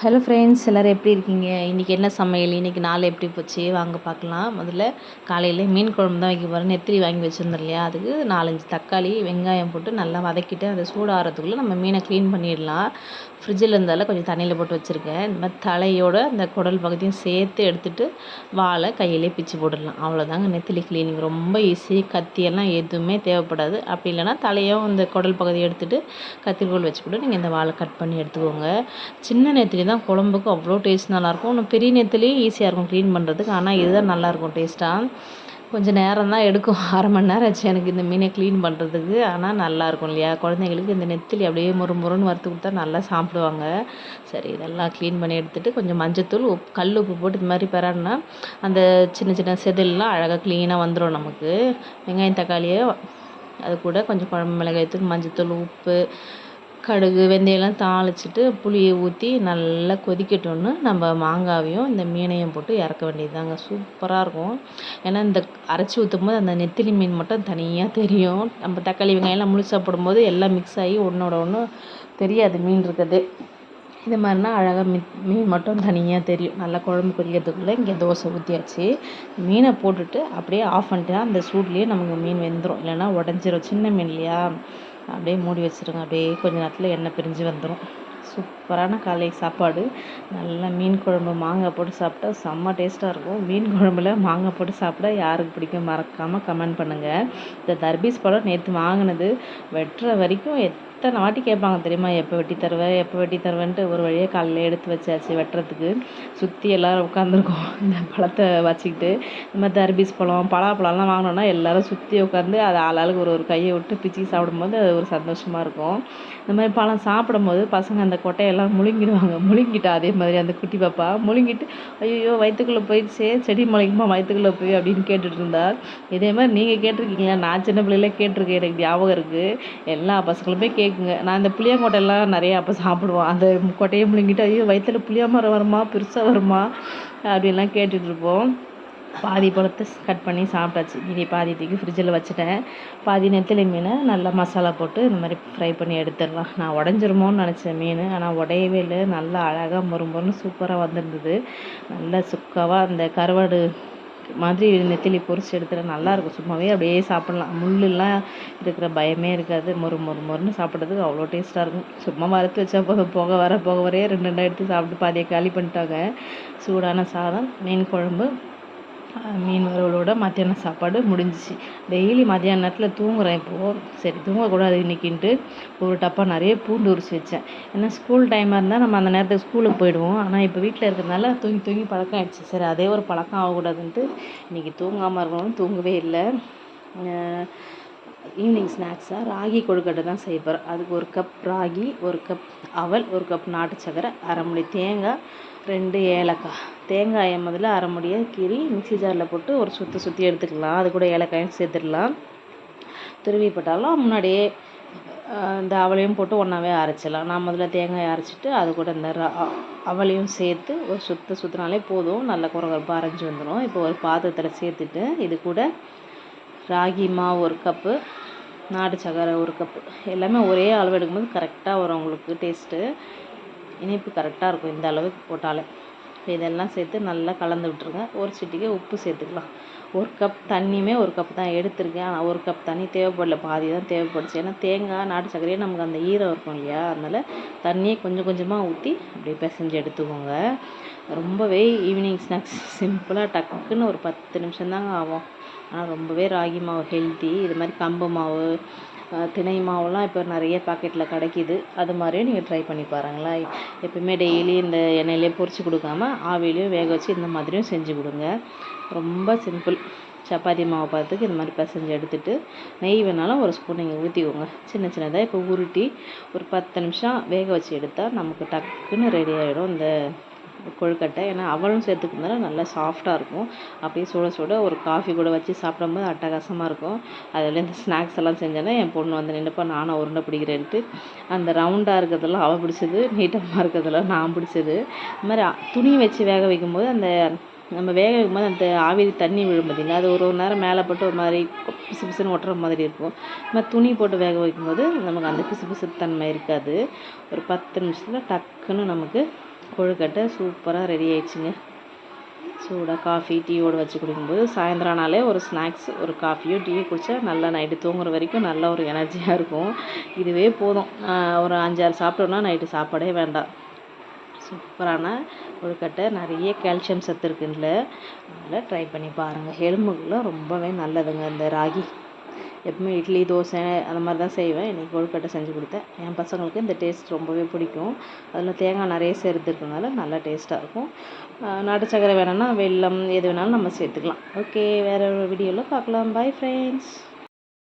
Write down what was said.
Hello friends எல்லோரும் எப்படி இருக்கீங்க? இன்றைக்கி என்ன சமையல்? இன்றைக்கி நாள் எப்படி போச்சு? வாங்க பார்க்கலாம். முதல்ல காலையில் மீன் குழம்பு தான் வைக்க போகிறேன் நெத்திலி வாங்கி வச்சுருந்தோம் இல்லையா? அதுக்கு நாலஞ்சு தக்காளி வெங்காயம் போட்டு நல்லா வதக்கிட்டு அதை சூடாகிறதுக்குள்ளே நம்ம மீனை க்ளீன் பண்ணிடலாம். ஃப்ரிட்ஜில் இருந்தாலும் கொஞ்சம் தண்ணியில் போட்டு வச்சுருக்கேன். இந்த மாதிரி தலையோட அந்த குடல் பகுதியும் சேர்த்து எடுத்துகிட்டு வாழை கையிலே பிச்சு போட்டுடலாம். அவ்வளோதாங்க நெத்திலி க்ளீனிங் ரொம்ப ஈஸி கத்தியெல்லாம் எதுவுமே தேவைப்படாது. அப்படி இல்லைனா தலையும் இந்த குடல் பகுதியை எடுத்துகிட்டு கத்திரிக்கோல் வச்சு கூட நீங்கள் இந்த வாழை கட் பண்ணி எடுத்துக்கோங்க. சின்ன நெத்திலி தான் குழம்புக்கு அவ்வளோ டேஸ்ட் நல்லாயிருக்கும். இன்னும் பெரிய நெத்திலி ஈஸியாக இருக்கும் க்ளீன் பண்ணுறதுக்கு ஆனால் இதுதான் நல்லாயிருக்கும் டேஸ்ட்டாக கொஞ்சம் நேரம் தான் எடுக்கும். அரை மணி நேரம் ஆச்சு எனக்கு இந்த மீனை க்ளீன் பண்ணுறதுக்கு ஆனால் நல்லாயிருக்கும் இல்லையா? குழந்தைங்களுக்கு இந்த நெத்திலி அப்படியே முறு முறுன்னு வறுத்து கொடுத்தா நல்லா சாப்பிடுவாங்க. சரி இதெல்லாம் க்ளீன் பண்ணி எடுத்துகிட்டு கொஞ்சம் மஞ்சத்தூள் உப்பு கல் உப்பு போட்டு இது மாதிரி பெறாடினா அந்த சின்ன சின்ன செதில்லாம் அழகாக க்ளீனாக வந்துடும் நமக்கு. வெங்காயம் தக்காளியை அது கூட கொஞ்சம் குழம்பு மிளகாய் தூள் மஞ்சத்தூள் உப்பு கடுகு வெந்தயம்லாம் தாளிச்சிட்டு புளியை ஊற்றி நல்லா கொதிக்கட்டோன்னு நம்ம மாங்காவையும் இந்த மீனையும் போட்டு இறக்க வேண்டியது தாங்க சூப்பராக இருக்கும். ஏன்னா இந்த அரைச்சி ஊற்றும் போது அந்த நெத்திலி மீன் மட்டும் தனியாக தெரியும். நம்ம தக்காளி வெங்காயம்லாம் முழுசாக போடும்போது எல்லாம் மிக்ஸ் ஆகி ஒன்றோட ஒன்று தெரியாது மீன் இருக்குது. இது மாதிரினா அழகாக மீ மீன் மட்டும் தனியாக தெரியும். நல்லா குழம்பு கொதிக்கிறதுக்குள்ளே இங்கே தோசை ஊற்றியாச்சு மீனை போட்டுட்டு அப்படியே ஆஃப் பண்ணிட்டா அந்த சூட்லேயே நமக்கு மீன் வெந்துடும் இல்லைன்னா உடஞ்சிரும். சின்ன மீன் இல்லையா? அப்படியே மூடி வச்சுருங்க. அப்படியே கொஞ்ச நேரத்தில் எண்ணெய் பிரிஞ்சு வந்துடும் சூப்பரான காலை சாப்பாடு. நல்லா மீன் குழம்பு மாங்காய் போட்டு சாப்பிட்டா செம்ம டேஸ்ட்டாக இருக்கும். மீன் குழம்புல மாங்காய் போட்டு சாப்பிட யாருக்கு பிடிக்கும் மறக்காமல் கமெண்ட் பண்ணுங்கள் இந்த தர்பீஸ் பழம் நேற்று வாங்கினது. வெட்டுற வரைக்கும் எத்தனை வாட்டி கேட்பாங்க தெரியுமா எப்போ வெட்டி தருவ எப்போ வெட்டி தருவேன்ட்டு ஒரு வழியாக காலையில் எடுத்து வச்சாச்சு வெட்டுறதுக்கு. சுற்றி எல்லோரும் உட்காந்துருக்கோம் இந்த பழத்தை வச்சுக்கிட்டு. இந்த மாதிரி தர்பீஸ் பழம் பலாப்பழம்லாம் வாங்கினோன்னா எல்லோரும் சுற்றி உட்காந்து அதை ஆளாளுக்கு ஒரு ஒரு கையை விட்டு பிச்சு சாப்பிடும்போது அது ஒரு சந்தோஷமாக இருக்கும். இந்த மாதிரி பழம் சாப்பிடும்போது பசங்க அந்த கொட்டையெல்லாம் முழுங்கிடுவாங்க. முழுங்கிட்டா அதே மாதிரி அந்த குட்டி பாப்பா முழுங்கிட்டு ஐயோ வயிற்றுக்குள்ளே போயிடுச்சே செடி முளைக்குமா வயிற்றுக்குள்ளே போய்? அப்படின்னு கேட்டுட்டு இருந்தார் இதே மாதிரி நீங்கள் கேட்டிருக்கீங்களா? நான் சின்ன பிள்ளையில கேட்டிருக்கேன். எனக்கு ஞாபகம் இருக்குது எல்லா பசங்களுமே கே கேட்குங்க நான் இந்த புளியங்கொட்டையெல்லாம் நிறையா அப்போ சாப்பிடுவோம் அந்த கொட்டையை முழுங்கிட்டு ஐயோ வயிற்றில் புளியா மரம் வருமா? பெருசாக வருமா? அப்படின்லாம் கேட்டுட்ருப்போம் பாதி பழத்தை கட் பண்ணி சாப்பிட்டாச்சு. மீதி பாதி தூக்கி ஃப்ரிட்ஜில் வச்சுட்டேன். பாதி நெத்திலி மீனை நல்லா மசாலா போட்டு இந்த மாதிரி ஃப்ரை பண்ணி எடுத்துடலாம். நான் உடஞ்சிருமோன்னு நினச்சேன் மீன். ஆனால் உடையவே இல்லை. நல்லா அழகாக மொறு மொறுன்னு சூப்பராக வந்திருந்தது. நல்லா சுக்காவாக அந்த கருவாடு மாதிரி நெத்திலி பொரிச்சு எடுத்துகிட்டு நல்லாயிருக்கும் சும்மாவே அப்படியே சாப்பிட்லாம். முள்ளெல்லாம் இருக்கிற பயமே இருக்காது. மொறு மொறு மொறுன்னு சாப்பிட்றதுக்கு அவ்வளோ டேஸ்ட்டாக இருக்கும். சும்மா வறுத்து வச்சா போதும். போக வர போக வரையே ரெண்டு ரெண்டாக எடுத்து சாப்பிட்டு பாதியை காலி பண்ணிட்டாங்க. சூடான சாதம் மீன் குழம்பு மீன் வறுவலோட மத்தியான சாப்பாடு முடிஞ்சிச்சு. டெய்லி மத்தியான நேரத்தில் தூங்குறேன் இப்போது சரி தூங்கக்கூடாது இன்றைக்கின்ட்டு ஒரு டப்பா நிறைய பூண்டு உரிச்சு வச்சேன். ஏன்னா ஸ்கூல் டைமாக இருந்தால் நம்ம அந்த நேரத்துக்கு ஸ்கூலுக்கு போயிடுவோம். ஆனால் இப்போ வீட்டில் இருக்கிறதுனால தூங்கி தூங்கி பழக்கம் ஆயிடுச்சு. சரி அதே ஒரு பழக்கம் ஆகக்கூடாதுன்ட்டு இன்றைக்கி தூங்காமல் இருக்கணும்னு தூங்கவே இல்லை. ஈவினிங் ஸ்நாக்ஸாக ராகி கொழுக்கட்டை தான் செய்ய போகிறேன் அதுக்கு ஒரு கப் ராகி ஒரு கப் அவல் ஒரு கப் நாட்டு சக்கரை அரை முடி தேங்காய் ரெண்டு ஏலக்காய். தேங்காயை முதல்ல அரை முடியை கீறி மிக்சி ஜாரில் போட்டு ஒரு சுற்றி சுற்றி எடுத்துக்கலாம். அது கூட ஏலக்காயும் சேர்த்துடலாம். துருவி போட்டாலும் முன்னாடியே இந்த அவளையும் போட்டு ஒன்றாவே அரைச்சிடலாம். நான் முதல்ல தேங்காயை அரைச்சிட்டு அது கூட இந்த அவளையும் சேர்த்து ஒரு சுற்று சுற்றினாலே போதும். நல்ல குறகுறப்பாக அரைஞ்சி வந்துடும் இப்போ ஒரு பாத்திரத்தில் சேர்த்துட்டு இது கூட ராகி மாவு ஒரு கப்பு நாட்டு சக்கரை ஒரு கப்பு எல்லாமே ஒரே அளவு எடுக்கும்போது கரெக்டாக வரும் உங்களுக்கு டேஸ்ட்டு இனிப்பு கரெக்டாக இருக்கும் இந்த அளவுக்கு போட்டாலே. இதெல்லாம் சேர்த்து நல்லா கலந்து விட்டுருங்க. ஒரு சிட்டிக்கு உப்பு சேர்த்துக்கலாம். ஒரு கப் தண்ணியுமே ஒரு கப் தான் எடுத்திருக்கேன். ஆனால் ஒரு கப் தண்ணி தேவைப்படல. பாதி தான் தேவைப்படுச்சு. ஏன்னா தேங்காய் நாட்டு சக்கரையே நமக்கு அந்த ஈரம் இருக்கும் இல்லையா? அதனால் தண்ணியை கொஞ்சம் கொஞ்சமாக ஊற்றி அப்படியே பிசைஞ்சு எடுத்துக்கோங்க. ரொம்பவே ஈவினிங் ஸ்நாக்ஸ் சிம்பிளாக டக்குன்னு ஒரு பத்து நிமிஷம்தாங்க ஆகும். ரொம்பவே ராகி மாவு ஹெல்த்தி இது மாதிரி கம்பு மாவு திணை மாவுலாம் இப்போ நிறைய பாக்கெட்டில் கிடைக்கிது. அது மாதிரியும் நீங்கள் ட்ரை பண்ணி பாருங்களேன். எப்பவுமே டெய்லி இந்த எண்ணெயிலே பொரிச்சு கொடுக்காம ஆவிலையும் வேக வச்சு இந்த மாதிரியும் செஞ்சு கொடுங்க. ரொம்ப சிம்பிள் சப்பாத்தி மாவு பார்த்துக்கு இந்த மாதிரி பிசைஞ்சு எடுத்துகிட்டு நெய் வேணாலும் ஒரு ஸ்பூன் நீங்கள் ஊற்றிக்கோங்க சின்ன சின்னதாக இப்போ உருட்டி ஒரு பத்து நிமிஷம் வேக வச்சு எடுத்தால் நமக்கு டக்குன்னு ரெடி ஆகிடும் இந்த கொழுக்கட்டை. ஏன்னா அவளும் சேர்த்துக்கிறதுனால நல்லா சாஃப்டாக இருக்கும். அப்படியே சுட சுட ஒரு காஃபி கூட வச்சு சாப்பிடும்போது அட்டகாசமாக இருக்கும். அதில் இந்த ஸ்நாக்ஸ் எல்லாம் செஞ்சேன்னா என் பொண்ணு வந்து நின்றுப்பா நானும் உருண்டை பிடிக்கிறேன்ட்டு. அந்த ரவுண்டாக இருக்கிறதெல்லாம் அவள் பிடிச்சது நீட்டமாக இருக்கிறதெல்லாம் நான் பிடிச்சது. இது மாதிரி துணி வச்சு வேக வைக்கும்போது அந்த நம்ம வேக வைக்கும்போது அந்த ஆவிரி தண்ணி விழும் பார்த்திங்களா அது ஒரு ஒரு நேரம் மேலே போட்டு ஒரு மாதிரி பிசு பிசுன்னு ஒட்டுற மாதிரி இருக்கும். நம்ம துணி போட்டு வேக வைக்கும்போது நமக்கு அந்த பிசு பிசு தன்மை இருக்காது. ஒரு பத்து நிமிஷத்தில் டக்குன்னு நமக்கு கொழுக்கட்டை சூப்பராக ரெடி ஆயிடுச்சுங்க. சூடாக காஃபி டீயோடு வச்சு குடிக்கும்போது சாயந்தரம் ஆனாலே ஒரு ஸ்நாக்ஸ் ஒரு காஃபியோ டீயோ குடித்தா நல்லா நைட்டு தூங்குற வரைக்கும் நல்ல ஒரு எனர்ஜியாக இருக்கும். இதுவே போதும். ஒரு அஞ்சாறு சாப்பிட்டோன்னா நைட்டு சாப்பாடே வேண்டாம். சூப்பரான கொழுக்கட்டை நிறைய கால்சியம் சத்து இருக்குதுல அதனால் ட்ரை பண்ணி பாருங்கள் ஹெல்முக்குலாம் ரொம்பவே நல்லதுங்க இந்த ராகி. எப்பவுமே இட்லி தோசை அந்த மாதிரி தான் செய்வேன். இன்றைக்கி கொழுக்கட்டை செஞ்சு கொடுத்தேன். என் பசங்களுக்கு இந்த டேஸ்ட் ரொம்பவே பிடிக்கும். அதில் தேங்காய் நிறைய சேர்த்துருக்கனால நல்லா டேஸ்ட்டாக இருக்கும். நாட்டு சக்கரை வேணும்னா வெல்லம் எது வேணாலும் நம்ம சேர்த்துக்கலாம். ஓகே வேறு ஒரு வீடியோவில் பார்க்கலாம். Bye friends